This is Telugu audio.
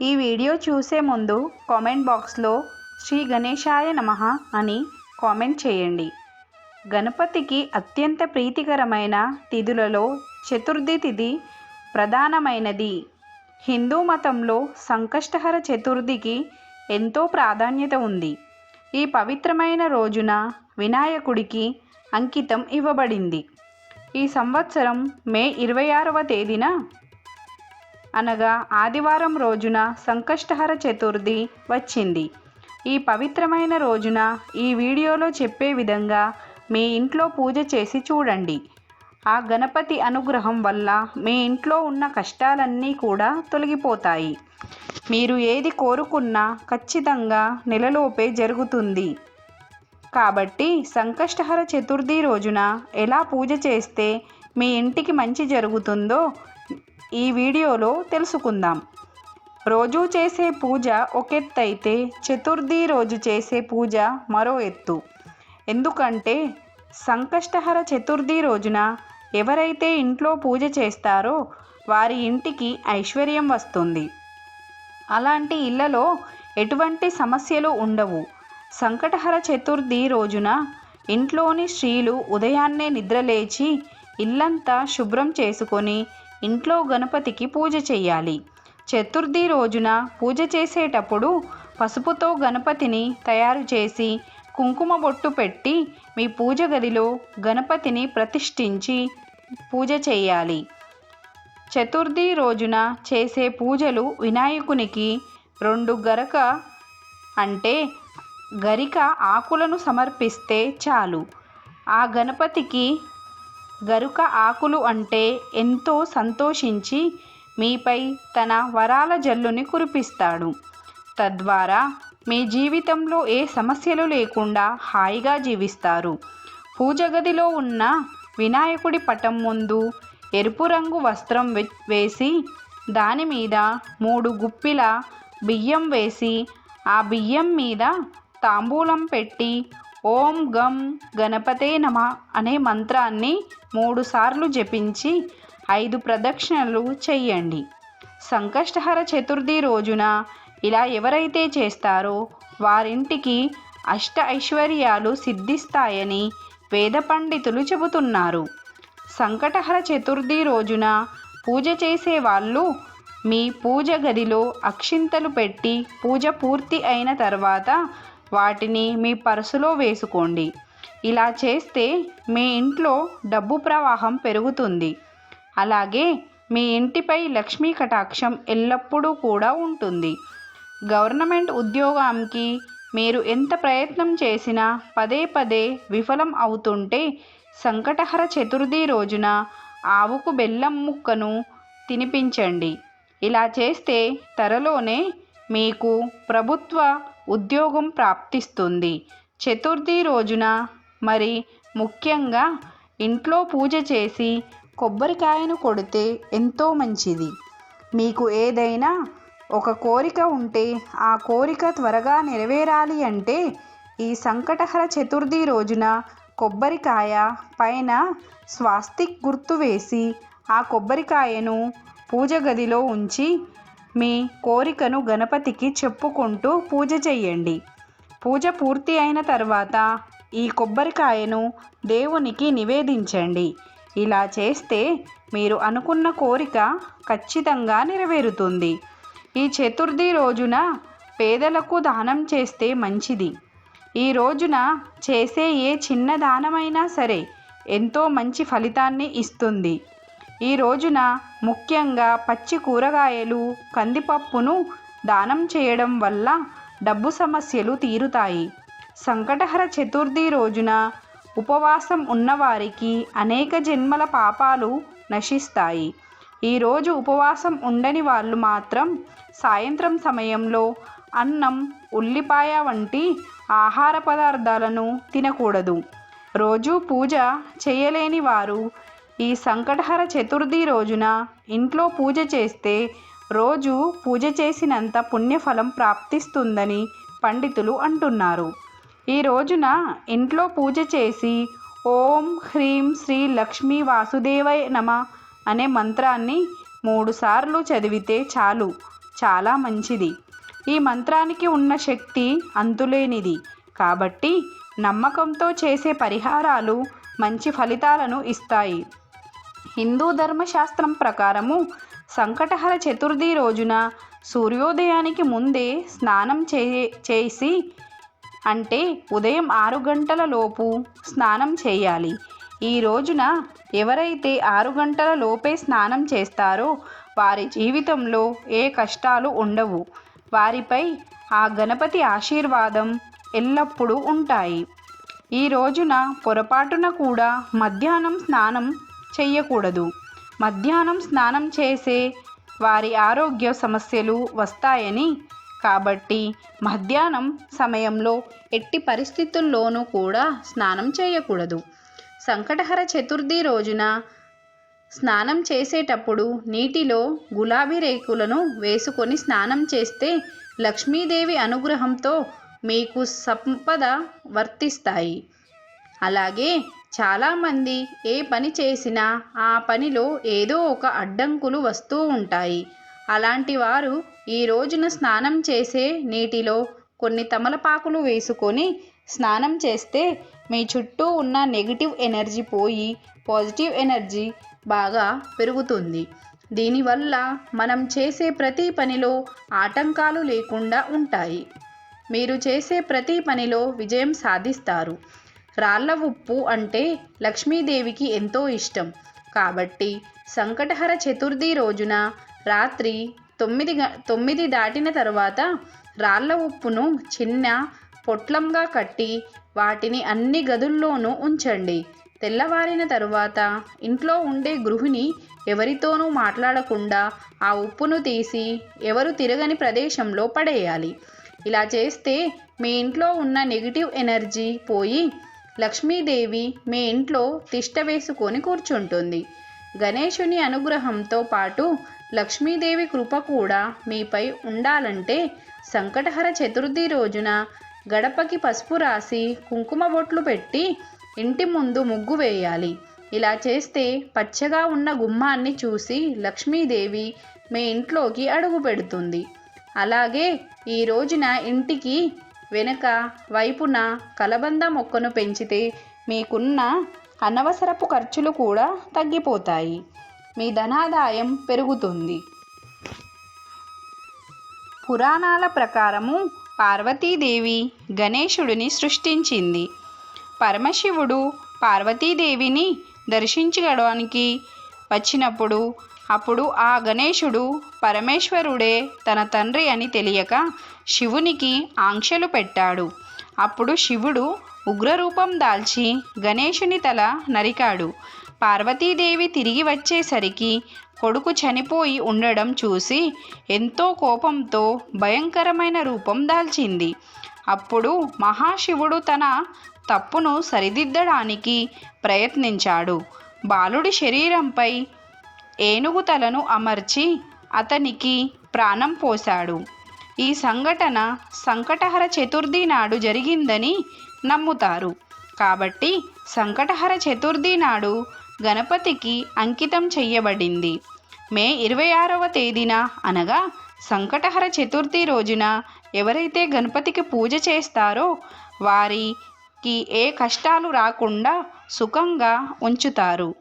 ఈ వీడియో చూసే ముందు కామెంట్ బాక్స్లో శ్రీ గణేశాయ నమః అని కామెంట్ చేయండి. గణపతికి అత్యంత ప్రీతికరమైన తిథులలో చతుర్థి తిథి ప్రధానమైనది. హిందూ మతంలో సంకష్టహర చతుర్థికి ఎంతో ప్రాధాన్యత ఉంది. ఈ పవిత్రమైన రోజున వినాయకుడికి అంకితం ఇవ్వబడింది. ఈ సంవత్సరం మే ఇరవై ఆరవ తేదీన అనగా ఆదివారం రోజున సంకష్టహర చతుర్థి వచ్చింది. ఈ పవిత్రమైన రోజున ఈ వీడియోలో చెప్పే విధంగా మీ ఇంట్లో పూజ చేసి చూడండి. ఆ గణపతి అనుగ్రహం వల్ల మీ ఇంట్లో ఉన్న కష్టాలన్నీ కూడా తొలగిపోతాయి. మీరు ఏది కోరుకున్నా ఖచ్చితంగా నెలలోపే జరుగుతుంది. కాబట్టి సంకష్టహర చతుర్థి రోజున ఎలా పూజ చేస్తే మీ ఇంటికి మంచి జరుగుతుందో ఈ వీడియోలో తెలుసుకుందాం. రోజు చేసే పూజ ఒక ఎత్తు అయితే చతుర్థి రోజు చేసే పూజ మరో ఎత్తు. ఎందుకంటే సంకష్టహర చతుర్థి రోజున ఎవరైతే ఇంట్లో పూజ చేస్తారో వారి ఇంటికి ఐశ్వర్యం వస్తుంది. అలాంటి ఇళ్ళలో ఎటువంటి సమస్యలు ఉండవు. సంకటహర చతుర్థి రోజున ఇంట్లోని స్త్రీలు ఉదయాన్నే నిద్రలేచి ఇల్లంతా శుభ్రం చేసుకొని ఇంట్లో గణపతికి పూజ చేయాలి చతుర్థి రోజున పూజ చేసేటప్పుడు పసుపుతో గణపతిని తయారు చేసి కుంకుమ బొట్టు పెట్టి మీ పూజ గదిలో గణపతిని ప్రతిష్ఠించి పూజ చేయాలి చతుర్థి రోజున చేసే పూజలు వినాయకునికి రెండు గరక అంటే గరిక ఆకులను సమర్పిస్తే చాలు. ఆ గణపతికి గరుక ఆకులు అంటే ఎంతో సంతోషించి మీపై తన వరాల జల్లుని కురిపిస్తాడు. తద్వారా మీ జీవితంలో ఏ సమస్యలు లేకుండా హాయిగా జీవిస్తారు. పూజ గదిలో ఉన్న వినాయకుడి పటం ముందు ఎరుపు రంగు వస్త్రం వేసి దాని మీద మూడు గుప్పిల బియ్యం వేసి ఆ బియ్యం మీద తాంబూలం పెట్టి ఓం గం గణపతే నమ అనే మంత్రాన్ని మూడుసార్లు జపించి ఐదు ప్రదక్షిణలు చెయ్యండి. సంకష్టహర చతుర్థి రోజున ఇలా ఎవరైతే చేస్తారో వారింటికి అష్ట ఐశ్వర్యాలు సిద్ధిస్తాయని వేద పండితులు చెబుతున్నారు. సంకటహర చతుర్థి రోజున పూజ చేసే వాళ్ళు మీ పూజ గదిలో అక్షింతలు పెట్టి పూజ పూర్తి అయిన తర్వాత వాటిని మీ పర్సులో వేసుకోండి. ఇలా చేస్తే మీ ఇంట్లో డబ్బు ప్రవాహం పెరుగుతుంది. అలాగే మీ ఇంటిపై లక్ష్మీ కటాక్షం ఎల్లప్పుడూ కూడా ఉంటుంది. గవర్నమెంట్ ఉద్యోగానికి మీరు ఎంత ప్రయత్నం చేసినా పదే పదే విఫలం అవుతుంటే సంకటహర చతుర్థి రోజున ఆవుకు బెల్లం ముక్కను తినిపించండి. ఇలా చేస్తే త్వరలోనే మీకు ప్రభుత్వ ఉద్యోగం ప్రాప్తిస్తుంది. చతుర్థి రోజున మరి ముఖ్యంగా ఇంట్లో పూజ చేసి కొబ్బరికాయను కొడితే ఎంతో మంచిది. మీకు ఏదైనా ఒక కోరిక ఉంటే ఆ కోరిక త్వరగా నెరవేరాలి అంటే ఈ సంకటహర చతుర్థి రోజున కొబ్బరికాయ పైన స్వాస్తిక్ గుర్తు వేసి ఆ కొబ్బరికాయను పూజ గదిలో ఉంచి మీ కోరికను గణపతికి చెప్పుకుంటూ పూజ చేయండి పూజ పూర్తి అయిన తర్వాత ఈ కొబ్బరికాయను దేవునికి నివేదించండి. ఇలా చేస్తే మీరు అనుకున్న కోరిక ఖచ్చితంగా నెరవేరుతుంది. ఈ చతుర్థి రోజున పేదలకు దానం చేస్తే మంచిది. ఈ రోజున చేసే ఏ చిన్న దానమైనా సరే ఎంతో మంచి ఫలితాన్ని ఇస్తుంది. ఈ రోజున ముఖ్యంగా పచ్చి కూరగాయలు కందిపప్పును దానం చేయడం వల్ల డబ్బు సమస్యలు తీరుతాయి. సంకటహర చతుర్థి రోజున ఉపవాసం ఉన్నవారికి అనేక జన్మల పాపాలు నశిస్తాయి. ఈరోజు ఉపవాసం ఉండని వాళ్ళు మాత్రం సాయంత్రం సమయంలో అన్నం ఉల్లిపాయ వంటి ఆహార పదార్థాలను తినకూడదు. రోజు పూజ చేయలేని వారు ఈ సంకటహర చతుర్థి రోజున ఇంట్లో పూజ చేస్తే రోజు పూజ చేసినంత పుణ్యఫలం ప్రాప్తిస్తుందని పండితులు అంటున్నారు. ఈ రోజున ఇంట్లో పూజ చేసి ఓం హ్రీం శ్రీ లక్ష్మీ వాసుదేవయ నమ అనే మంత్రాన్ని మూడుసార్లు చదివితే చాలు చాలా మంచిది. ఈ మంత్రానికి ఉన్న శక్తి అంతులేనిది. కాబట్టి నమ్మకంతో చేసే పరిహారాలు మంచి ఫలితాలను ఇస్తాయి. హిందూ ధర్మశాస్త్రం ప్రకారము సంకటహర చతుర్థి రోజున సూర్యోదయానికి ముందే స్నానం చే చేసి అంటే ఉదయం ఆరు గంటల లోపు స్నానం చేయాలి. ఈ రోజున ఎవరైతే ఆరు గంటల లోపే స్నానం చేస్తారో వారి జీవితంలో ఏ కష్టాలు ఉండవు. వారిపై ఆ గణపతి ఆశీర్వాదం ఎల్లప్పుడూ ఉంటాయి. ఈ రోజున పొరపాటున కూడా మధ్యాహ్నం స్నానం చెయ్యకూడదు. మధ్యాహ్నం స్నానం చేసే వారి ఆరోగ్య సమస్యలు వస్తాయని. కాబట్టి మధ్యాహ్నం సమయంలో ఎట్టి పరిస్థితుల్లోనూ కూడా స్నానం చేయకూడదు. సంకటహర చతుర్థి రోజున స్నానం చేసేటప్పుడు నీటిలో గులాబీ రేకులను వేసుకొని స్నానం చేస్తే లక్ష్మీదేవి అనుగ్రహంతో మీకు సంపద వర్తిస్తాయి. అలాగే చాలామంది ఏ పని చేసినా ఆ పనిలో ఏదో ఒక అడ్డంకులు వస్తూ ఉంటాయి. అలాంటి వారు ఈ రోజున స్నానం చేసే నీటిలో కొన్ని తమలపాకులు వేసుకొని స్నానం చేస్తే మీ చుట్టూ ఉన్న నెగిటివ్ ఎనర్జీ పోయి పాజిటివ్ ఎనర్జీ బాగా పెరుగుతుంది. దీనివల్ల మనం చేసే ప్రతి పనిలో ఆటంకాలు లేకుండా ఉంటాయి. మీరు చేసే ప్రతి పనిలో విజయం సాధిస్తారు. రాళ్ళ ఉప్పు అంటే లక్ష్మీదేవికి ఎంతో ఇష్టం. కాబట్టి సంకటహర చతుర్థి రోజున రాత్రి తొమ్మిది గ తొమ్మిది దాటిన తర్వాత రాళ్ళ ఉప్పును చిన్న పొట్లంగా కట్టి వాటిని అన్ని గదుల్లోనూ ఉంచండి. తెల్లవారిన తరువాత ఇంట్లో ఉండే గృహిణి ఎవరితోనూ మాట్లాడకుండా ఆ ఉప్పును తీసి ఎవరు తిరగని ప్రదేశంలో పడేయాలి. ఇలా చేస్తే మీ ఇంట్లో ఉన్న నెగిటివ్ ఎనర్జీ పోయి లక్ష్మీదేవి మీ ఇంట్లో తిష్ట వేసుకొని కూర్చుంటుంది. గణేశుని అనుగ్రహంతో పాటు లక్ష్మీదేవి కృప కూడా మీపై ఉండాలంటే సంకటహర చతుర్థి రోజున గడపకి పసుపు రాసి కుంకుమ బొట్లు పెట్టి ఇంటి ముందు ముగ్గు వేయాలి. ఇలా చేస్తే పచ్చగా ఉన్న గుమ్మాన్ని చూసి లక్ష్మీదేవి మీ ఇంట్లోకి అడుగు పెడుతుంది. అలాగే ఈ రోజున ఇంటికి వెనుక వైపున కలబంద మొక్కను పెంచితే మీకున్న అనవసరపు ఖర్చులు కూడా తగ్గిపోతాయి. మీ ధనాదాయం పెరుగుతుంది. పురాణాల ప్రకారము పార్వతీదేవి గణేశుడిని సృష్టించింది. పరమశివుడు పార్వతీదేవిని దర్శించడానికి వచ్చినప్పుడు అప్పుడు ఆ గణేశుడు పరమేశ్వరుడే తన తండ్రి అని తెలియక శివునికి ఆంక్షలు పెట్టాడు. అప్పుడు శివుడు ఉగ్రరూపం దాల్చి గణేశుని తల నరికాడు. పార్వతీదేవి తిరిగి వచ్చేసరికి కొడుకు చనిపోయి ఉండడం చూసి ఎంతో కోపంతో భయంకరమైన రూపం దాల్చింది. అప్పుడు మహాశివుడు తన తప్పును సరిదిద్దడానికి ప్రయత్నించాడు. బాలుడి శరీరంపై ఏనుగు తలను అమర్చి అతనికి ప్రాణం పోశాడు. ఈ సంఘటన సంకటహర చతుర్థి నాడు జరిగిందని నమ్ముతారు. కాబట్టి సంకటహర చతుర్థి నాడు గణపతికి అంకితం చెయ్యబడింది. మే ఇరవై ఆరవ తేదీన అనగా సంకటహర చతుర్థి రోజున ఎవరైతే గణపతికి పూజ చేస్తారో వారికి ఏ కష్టాలు రాకుండా సుఖంగా ఉంచుతారు.